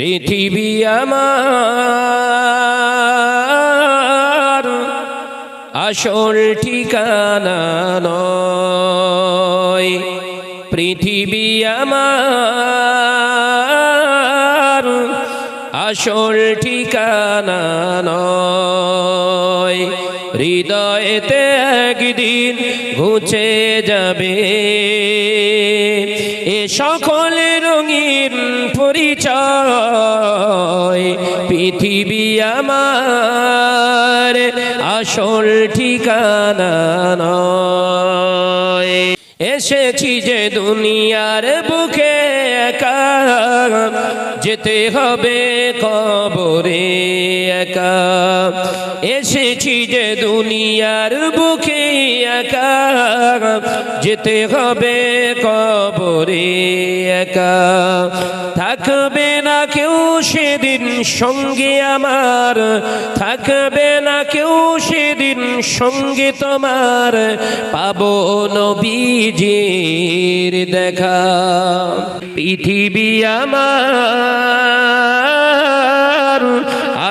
পৃথিবী আমার আসল ঠিকানা পৃথিবী আমার আসল ঠিকানা হৃদয়েতে একদিন ঘুচে যাবে। সকল রঙিন পরিচয়। পৃথিবী আমার আসল ঠিকানা নয়। এসেছি যে দুনিয়ার বুকে একা, যেতে হবে কবরে একা। এসেছি যে দুনিয়ার বুকে একা, যেতে হবে কবরে একা থাকবে না কেউ সেদিন সঙ্গে আমার। থাকবে না কেউ সেদিন সঙ্গে তোমার। পাবো নবীজির দেখা। পৃথিবী আমার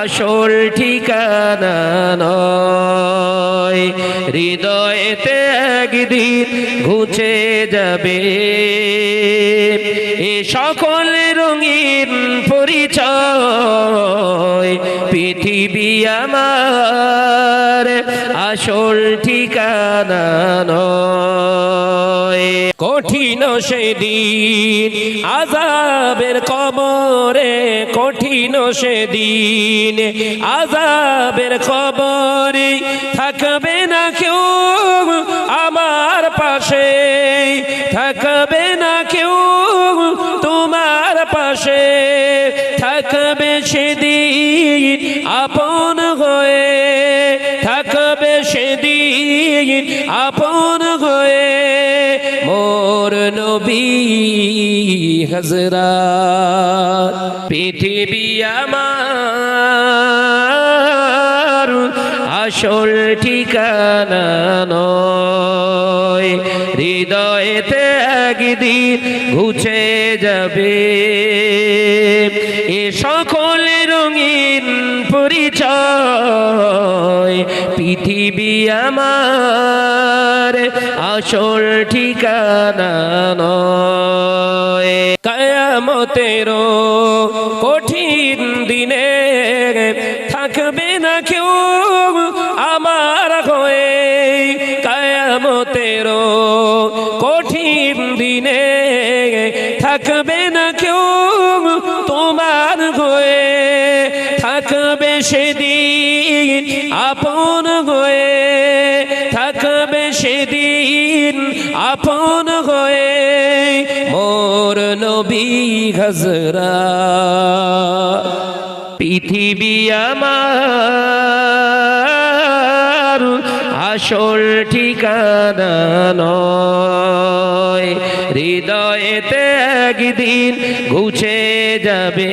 আসল ঠিকানা নয়। হৃদয়েতে একদিন ঘুচে যাবে। এ সকল রঙিন পরিচয় পৃথিবী আমার আসল ঠিকানা নয়। কঠিন সেদিন আজাবের কবরে কঠিন সেদিন আজাবের কবরে থাকবে না কেউ আমার পাশে, থাকবে না কেউ তোমার পাশে, থাকবে সেদিন আপন হয়ে, থাকবে সেদিন আপন মোর নবী হজরা পৃথিবী আমার আসল ঠিকানা নয়। হৃদয়েতে একদিন ঘুচে যাবে। এ সকল রঙিন পরিচয় পৃথিবী আমার আসল ঠিকানা নয়। কায়ামতেরও কঠিন দিনে থাকবে না কেউ আমার হয়ে। কায়ামতেরও কঠিন দিনে থাকবে না কেউ তোমার হয়ে। থাকবে সেদিন আপন হয়ে থাকবে সেদিন, আপন হয়ে মোর নবী হজরা। পৃথিবী আমার আসল ঠিকানা নয়। হৃদয়েতে একদিন ঘুচে যাবে।